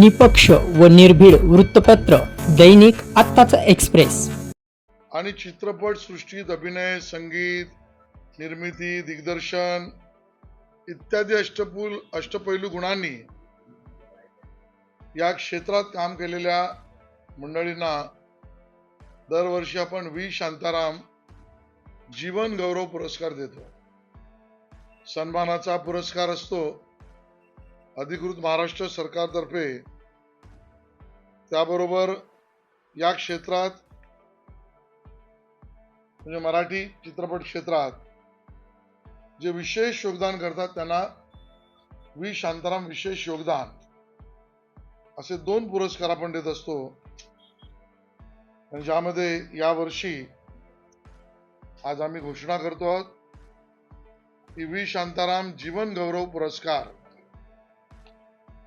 निपक्ष व निर्भीड वृत्तपत्र दैनिक आत्ताचा एक्सप्रेस. आणि चित्रपट सृष्टीत अभिनय संगीत निर्मिती दिग्दर्शन इत्यादी अष्टपूल अष्टपैलू गुणांनी या क्षेत्रात काम केलेल्या मंडळींना दरवर्षी आपण व्ही. शांताराम जीवन गौरव पुरस्कार देतो. सन्मानाचा पुरस्कार असतो. अधिकृत महाराष्ट्र सरकारतर्फे त्याबरोबर या क्षेत्रात म्हणजे मराठी चित्रपट क्षेत्रात जे विशेष योगदान करतात त्यांना व्ही. शांताराम विशेष योगदान. असे दोन पुरस्कार आपण देत असतो. आणि ज्यामध्ये यावर्षी आज आम्ही घोषणा करतो आहोत की व्ही. शांताराम जीवन गौरव पुरस्कार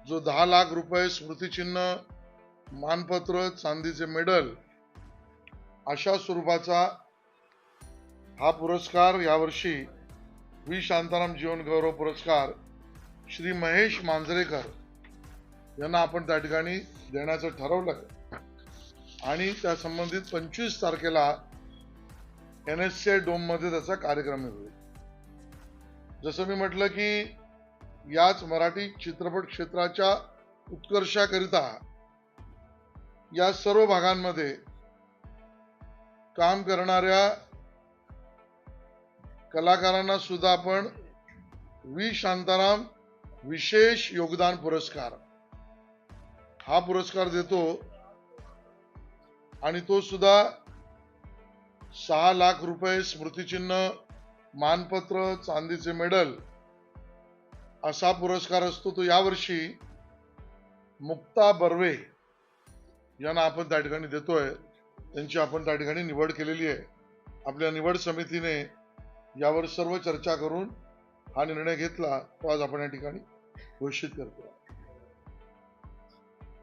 जो दहा लाख रुपये स्मृतिचिन्ह मानपत्र चांदीचे मेडल अशा स्वरूपाचा हा पुरस्कार यावर्षी व्ही. शांताराम जीवन गौरव पुरस्कार श्री महेश मांजरेकर यांना आपण त्या ठिकाणी देण्याचं ठरवलं आणि त्या संबंधित पंचवीस तारखेला एन एस सी डोममध्ये त्याचा कार्यक्रम होईल जसं मी म्हटलं की याच मराठी चित्रपट क्षेत्राच्या उत्कर्षाकरिता या सर्व भागांमध्ये काम करणाऱ्या कलाकारांना सुद्धा आपण व्ही. शांताराम विशेष योगदान पुरस्कार. हा पुरस्कार देतो आणि तो सुद्धा सहा लाख रुपये स्मृतिचिन्ह मानपत्र चांदीचे मेडल असा पुरस्कार असतो. तो यावर्षी मुक्ता बर्वे यांना आपण त्या ठिकाणी देतोय. त्यांची आपण त्या ठिकाणी निवड केलेली आहे. आपल्या निवड समितीने यावर सर्व चर्चा करून हा निर्णय घेतला तो आज आपण या ठिकाणी घोषित करतो.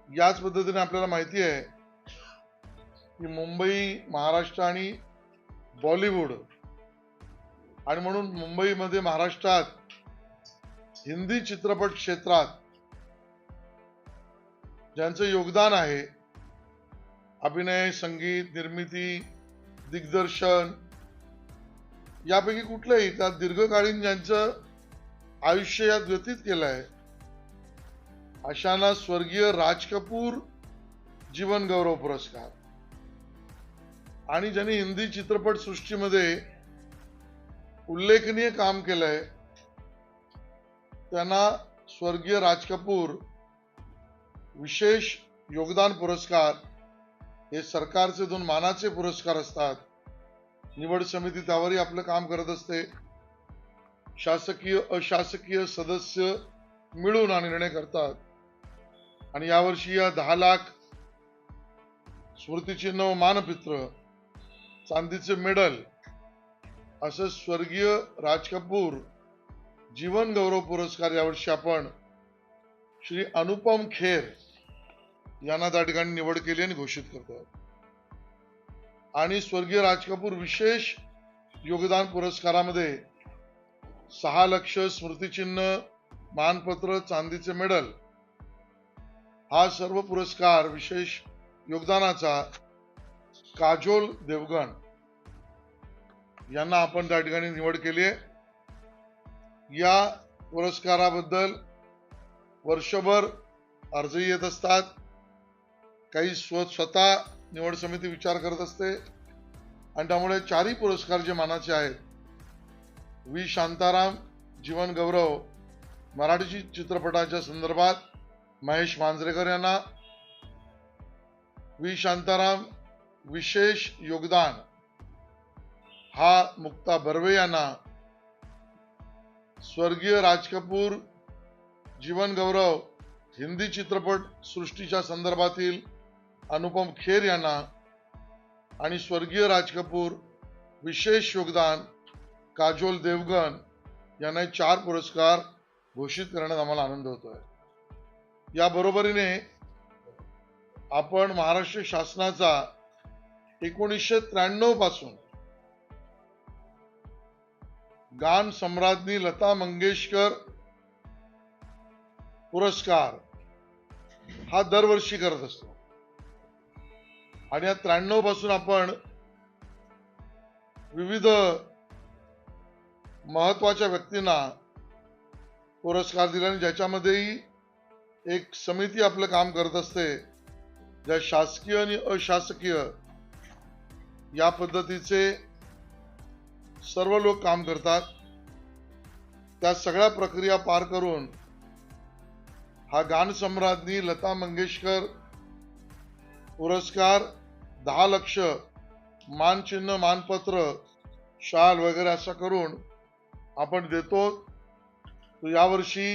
याच पद्धतीने आपल्याला माहिती आहे की मुंबई महाराष्ट्र आणि बॉलिवूड आणि म्हणून मुंबईमध्ये महाराष्ट्रात हिंदी चित्रपट क्षेत्रात ज्यांचं योगदान आहे अभिनय संगीत निर्मिती दिग्दर्शन यापैकी कुठलंही त्या दीर्घकालीन ज्यांचं आयुष्य यात व्यतीत केलं आहे अशांना स्वर्गीय राज कपूर जीवन गौरव पुरस्कार. आणि ज्यांनी हिंदी चित्रपट सृष्टीमध्ये उल्लेखनीय काम केलंय त्यांना स्वर्गीय राज कपूर विशेष योगदान पुरस्कार हे सरकारचे दोन मानाचे पुरस्कार असतात. निवड समिती त्यावरही आपलं काम करत असते. शासकीय अशासकीय सदस्य मिळून हा निर्णय करतात. आणि यावर्षी या दहा लाख स्मृतिचिन्ह व मानपित्र चांदीचे मेडल असं स्वर्गीय राज कपूर जीवन गौरव पुरस्कार यावर्षी आपण श्री अनुपम खेर यांना त्या ठिकाणी निवड केली आणि घोषित करतो आणि स्वर्गीय राज कपूर विशेष योगदान पुरस्कारामध्ये सहा लक्ष स्मृतिचिन्ह मानपत्र चांदीचे मेडल हा सर्व पुरस्कार विशेष योगदानाचा काजोल देवगण यांना आपण त्या ठिकाणी निवड केली आहे. या पुरस्काराबद्दल वर्षभर अर्जही येत असतात. काही स्व स्वतः निवड समिती विचार करत असते. आणि त्यामुळे चारही पुरस्कार जे मानाचे आहेत व्ही. शांताराम जीवन गौरव मराठी चित्रपटाच्या संदर्भात महेश मांजरेकर यांना व्ही. शांताराम विशेष योगदान हा मुक्ता बर्वे यांना स्वर्गीय राज कपूर जीवन गौरव हिंदी चित्रपट सृष्टीच्या संदर्भातील अनुपम खेर यांना आणि स्वर्गीय राज कपूर विशेष योगदान काजोल देवगन यांना चार पुरस्कार घोषित करण्यात आम्हाला आनंद होतोय. या बरोबरीने आपण महाराष्ट्र शासनाचा एकोणीसशे त्र्याण्णवपासून गान सम्राज्ञी लता मंगेशकर पुरस्कार हा दरवर्षी करत असतो. आणि या त्र्याण्णवपासून आपण विविध महत्त्वाच्या व्यक्तींना पुरस्कार दिले आणि ज्याच्यामध्येही एक समिती आपलं काम करत असते ज्या शासकीय आणि अशासकीय या पद्धतीचे सर्व लोक काम करतात. त्या सगळ्या प्रक्रिया पार करून हा गानसम्राज्ञी लता मंगेशकर पुरस्कार दहा लक्ष मानचिन्ह मानपत्र शाल वगैरे असं करून आपण देतो. तो यावर्षी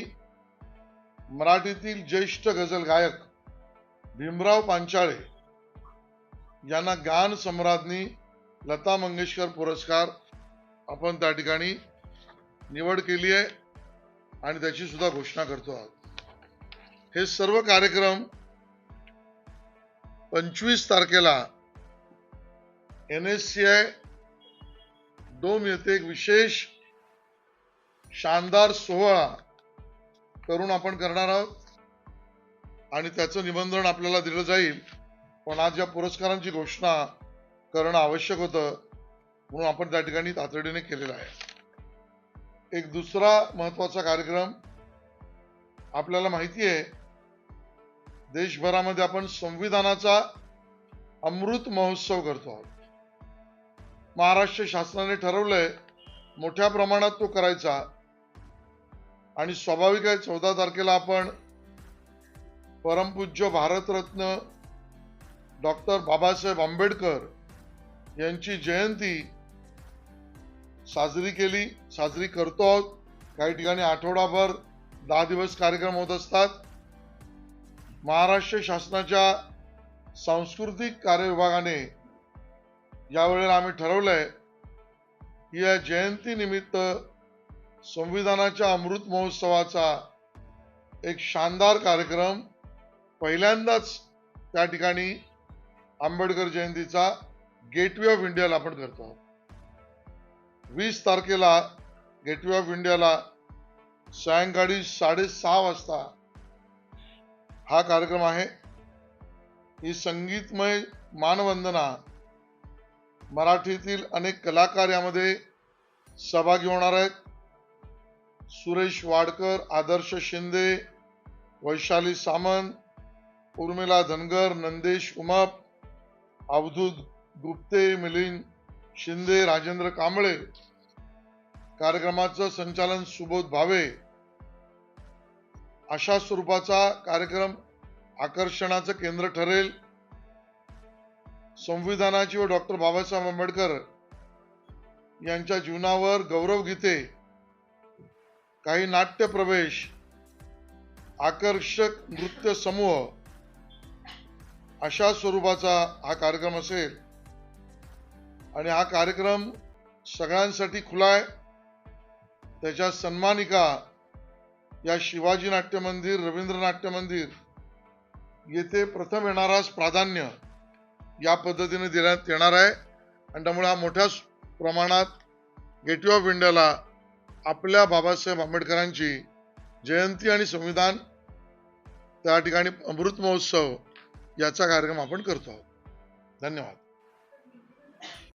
मराठीतील ज्येष्ठ गझल गायक भीमराव पांचाळे यांना गान सम्राज्ञी लता मंगेशकर पुरस्कार आपण त्या ठिकाणी निवड केली आहे आणि त्याची सुद्धा घोषणा करतो आहोत. हे सर्व कार्यक्रम पंचवीस तारखेला N S C I dome येथे एक विशेष शानदार सोहळा करून आपण करणार आहोत. आणि त्याचं निबंधन आपल्याला दिलं जाईल. पण आज या पुरस्कारांची घोषणा करणं आवश्यक होतं म्हणून आपण त्या ठिकाणी तातडीने केलेला आहे. एक दुसरा महत्त्वाचा कार्यक्रम आपल्याला माहिती आहे देशभरामध्ये आपण संविधानाचा अमृत महोत्सव करतो आहोत. महाराष्ट्र शासनाने ठरवलंय मोठ्या प्रमाणात तो करायचा. आणि स्वाभाविक आहे चौदा तारखेला आपण परमपूज्य भारतरत्न डॉक्टर बाबासाहेब आंबेडकर यांची जयंती साजरी केली साजरी करतो आहोत. काही ठिकाणी आठवडाभर दहा दिवस कार्यक्रम होत असतात. महाराष्ट्र शासनाच्या सांस्कृतिक कार्य विभागाने यावेळेला आम्ही ठरवलंय की या जयंतीनिमित्त संविधानाच्या अमृत महोत्सवाचा एक शानदार कार्यक्रम पहिल्यांदाच त्या ठिकाणी आंबेडकर जयंतीचा गेटवे ऑफ इंडियाला आपण करतो आहोत. वीस तारखेला गेटवे ऑफ इंडियाला सायंकाळी साडेसहा वाजता हा कार्यक्रम आहे. ही संगीतमय मानवंदना मराठीतील अनेक कलाकार यामध्ये सहभागी होणार आहेत. सुरेश वाडकर आदर्श शिंदे वैशाली सामंत उर्मिला धनगर नंदेश उमाप अवधूत गुप्ते मिलिंद शिंदे राजेंद्र कांबळे. कार्यक्रमाचं संचालन सुबोध भावे अशा स्वरूपाचा कार्यक्रम आकर्षणाचं केंद्र ठरेल. संविधानाची व डॉक्टर बाबासाहेब आंबेडकर यांच्या जीवनावर गौरव गीते काही नाट्य प्रवेश आकर्षक नृत्य समूह अशा स्वरूपाचा हा कार्यक्रम असेल. आणि हा कार्यक्रम सगळ्यांसाठी खुला आहे. त्याच्या सन्मानिका या शिवाजी नाट्य मंदिर रवींद्र नाट्य मंदिर येथे प्रथम येणारास प्राधान्य या पद्धतीने देण्यात येणार आहे. आणि त्यामुळे हा मोठ्या प्रमाणात गेटवे ऑफ इंडियाला आपल्या बाबासाहेब आंबेडकरांची जयंती आणि संविधान त्या ठिकाणी अमृत महोत्सव याचा कार्यक्रम आपण करतो आहोत. धन्यवाद.